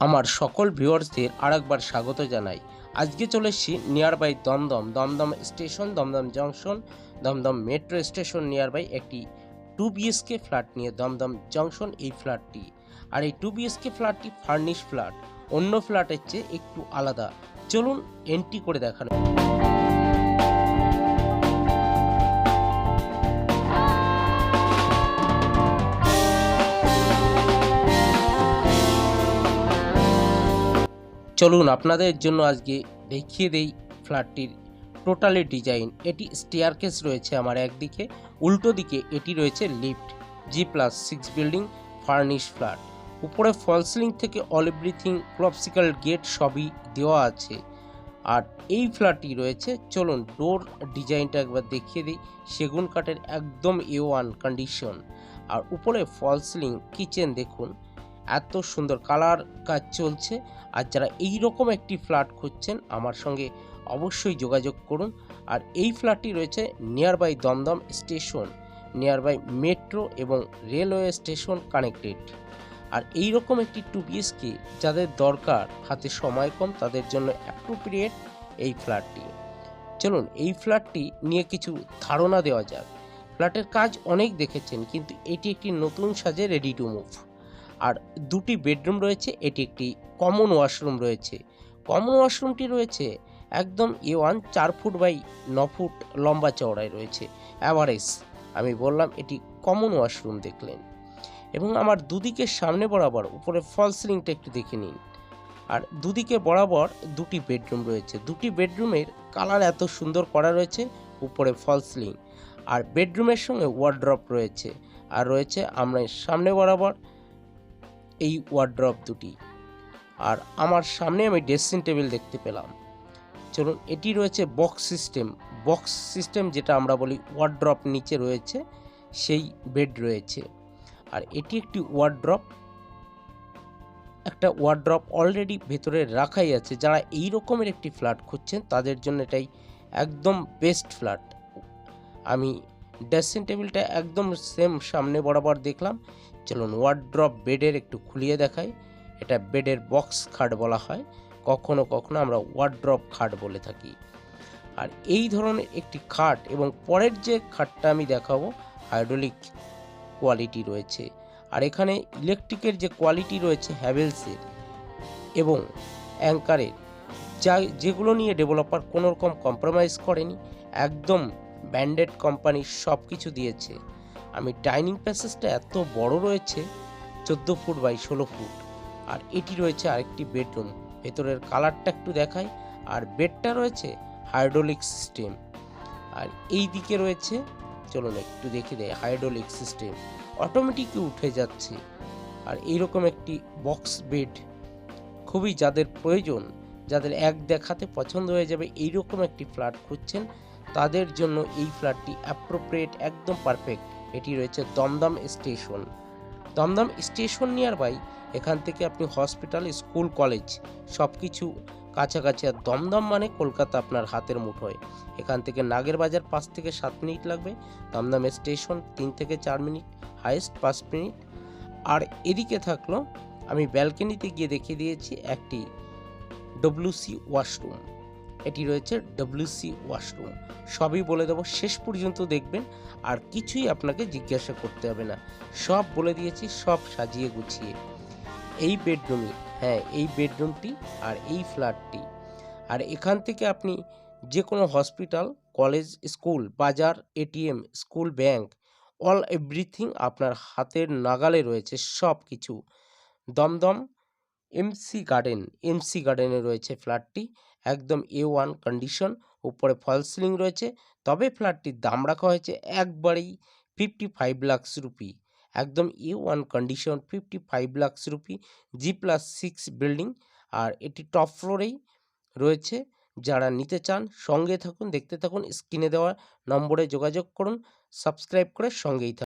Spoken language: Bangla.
আমার সকল ভিউয়ার্সদের আরেকবার স্বাগত জানাই। আজকে চলে এসেছি nearby Dum Dum Dum Dum station, Dum Dum junction, Dum Dum metro station nearby একটি টু বিএসকে ফ্ল্যাট নিয়ে দমদম জংশন এই ফ্ল্যাটটি আর এই টু বিএসকে ফ্ল্যাটটি ফার্নিশ ফ্ল্যাট অন্য ফ্ল্যাটের চেয়ে একটু আলাদা। চলুন এন্ট্রি করে দেখানো চলুন আপনাদের জন্য আজকে দেখিয়ে দেই ফ্ল্যাটটির টোটালি ডিজাইন। এটি স্টেয়ারকেস রয়েছে আমার একদিকে, উল্টো দিকে এটি রয়েছে lift G plus six building furnish flat উপরে ফলসিলিং থেকে অল এভরিথিং ক্লপসিক্যাল গেট সবই দেওয়া আছে। আর এই ফ্ল্যাটটি রয়েছে, চলুন ডোর ডিজাইনটা একবার দেখিয়ে দিই, সেগুন কাঠের একদম এ ওয়ান কন্ডিশন আর উপরে ফলসিলিং কিচেন দেখুন। এত সুন্দর কালার কাজ চলছে। আর যারা এই রকম একটি ফ্ল্যাট খুঁজছেন, আমার সঙ্গে অবশ্যই যোগাযোগ করুন। আর এই ফ্ল্যাটটি রয়েছে near by Dum Dum station near by metro এবং রেলওয়ে স্টেশন কানেক্টেড আর এই রকম একটি টু বিএসকে যাদের দরকার, হাতে সময় কম, তাদের জন্য অ্যাপ্রোপ্রিয়েট এই ফ্ল্যাটটি। চলুন, এই ফ্ল্যাটটি নিয়ে কিছু ধারণা দেওয়া যাক। ফ্ল্যাটের কাজ অনেক দেখেছেন, কিন্তু এটি একটি নতুন সাজে রেডি টু মুভ আর দুটি বেডরুম রয়েছে, এটি একটি কমন ওয়াশরুম রয়েছে। কমন ওয়াশরুমটি রয়েছে একদম এ ওয়ান চার ফুট বাই ন ফুট লম্বা চওড়ায় রয়েছে অ্যাভারেজ আমি বললাম এটি কমন ওয়াশরুম দেখলেন। এবং আমার দুদিকে সামনে বরাবর, উপরে ফল সিলিংটা একটু দেখে নিন। আর দুদিকে বরাবর দুটি বেডরুম রয়েছে। দুটি বেডরুমের কালার এত সুন্দর করা রয়েছে, উপরে ফল সিলিং। আর বেডরুমের সঙ্গে ওয়ার্ড্রপ রয়েছে। আর রয়েছে আমরা সামনে বরাবর এই ওয়ার্ড্রপ দুটি। আর আমার সামনে আমি ড্রেসিং টেবিল দেখতে পেলাম। চলুন, এটি রয়েছে বক্স সিস্টেম বক্স সিস্টেম যেটা আমরা বলি ওয়ার্ড্রপ নিচে রয়েছে, সেই বেড রয়েছে। আর এটি একটি ওয়ার্ড্রপ একটা ওয়ার্ড্রপ অলরেডি ভেতরে রাখাই আছে। যারা এই রকমের একটি ফ্ল্যাট খুঁজছেন, তাদের জন্য এটাই একদম বেস্ট ফ্ল্যাট আমি ড্রেসিং টেবিলটা একদম সেম সামনে বরাবর দেখলাম। চলুন ওয়ার্ড্রপ বেডের একটু খুলিয়ে দেখাই। এটা বেডের বক্স খাট বলা হয়। কখনো কখনো আমরা ওয়ার্ড্রপ খাট বলে থাকি। আর এই ধরনের একটি খাট এবং পরের যে খাটটা আমি দেখাবো হাইড্রোলিক কোয়ালিটি রয়েছে। আর এখানে ইলেকট্রিকের যে কোয়ালিটি রয়েছে হ্যাভেলসের এবং অ্যাঙ্কারের যা যেগুলো নিয়ে ডেভেলপার কোনো রকম কম্প্রোমাইজ করেনি, একদম ব্যান্ডেড কোম্পানি সব কিছু দিয়েছে। আমি ডাইনিং প্যাসেজটা এত বড় রয়েছে, চোদ্দ ফুট বাই ষোলো ফুট, আর এটি রয়েছে আরেকটি বেডরুম ভেতরের কালারটা একটু দেখাই, আর বেডটা রয়েছে হাইড্রোলিক সিস্টেম আর এই দিকে রয়েছে, চলুন একটু দেখে দেয় হাইড্রোলিক সিস্টেম অটোমেটিকই উঠে যাচ্ছে। আর এইরকম একটি বক্স বেড খুবই যাদের প্রয়োজন, যাদের এক দেখাতে পছন্দ হয়ে যাবে, এইরকম একটি ফ্ল্যাট খুঁজছেন, তাদের জন্য এই ফ্ল্যাটটি অ্যাপ্রোপ্রিয়েট একদম পারফেক্ট এটি রয়েছে Dum Dum station. Dum Dum station near by এখান থেকে আপনি হসপিটাল স্কুল কলেজ সব কিছু কাছাকাছি। আর দমদম মানে কলকাতা আপনার হাতের মুঠোয়। এখান থেকে নাগের বাজার পাঁচ থেকে সাত মিনিট লাগবে। দমদম স্টেশন তিন থেকে চার মিনিট হাইস্ট পাঁচ মিনিট। আর এদিকে থাকল, আমি ব্যালকনিতে গিয়ে দেখিয়ে দিয়েছি একটি ডব্লিউসি ওয়াশরুম এটি রয়েছে ডব্লিউসি ওয়াশরুম সবই বলে দেবো, শেষ পর্যন্ত দেখবেন, আর কিছুই আপনাকে জিজ্ঞাসা করতে হবে না। সব বলে দিয়েছি, সব সাজিয়ে গুছিয়ে। এই বেডরুমই হ্যাঁ এই বেডরুমটি আর এই ফ্ল্যাটটি আর এখান থেকে আপনি যে কোনো হসপিটাল কলেজ স্কুল বাজার ATM school bank all everything আপনার হাতের নাগালে রয়েছে সব কিছু দমদম এমসি গার্ডেন এমসি গার্ডেনে রয়েছে ফ্ল্যাটটি একদম এ ওয়ান কন্ডিশন উপরে ফল সিলিং রয়েছে, তবে ফ্ল্যাটটির দাম রাখা হয়েছে একবারেই ফিফটি ফাইভ লাক্স রুপি একদম A one condition fifty five lakhs rupee G plus six building আর এটি টপ ফ্লোরেই রয়েছে, যারা নিতে চান সঙ্গে থাকুন, দেখতে থাকুন, স্ক্রিনে দেওয়া নম্বরে যোগাযোগ করুন সাবস্ক্রাইব করে সঙ্গেই থাকুন।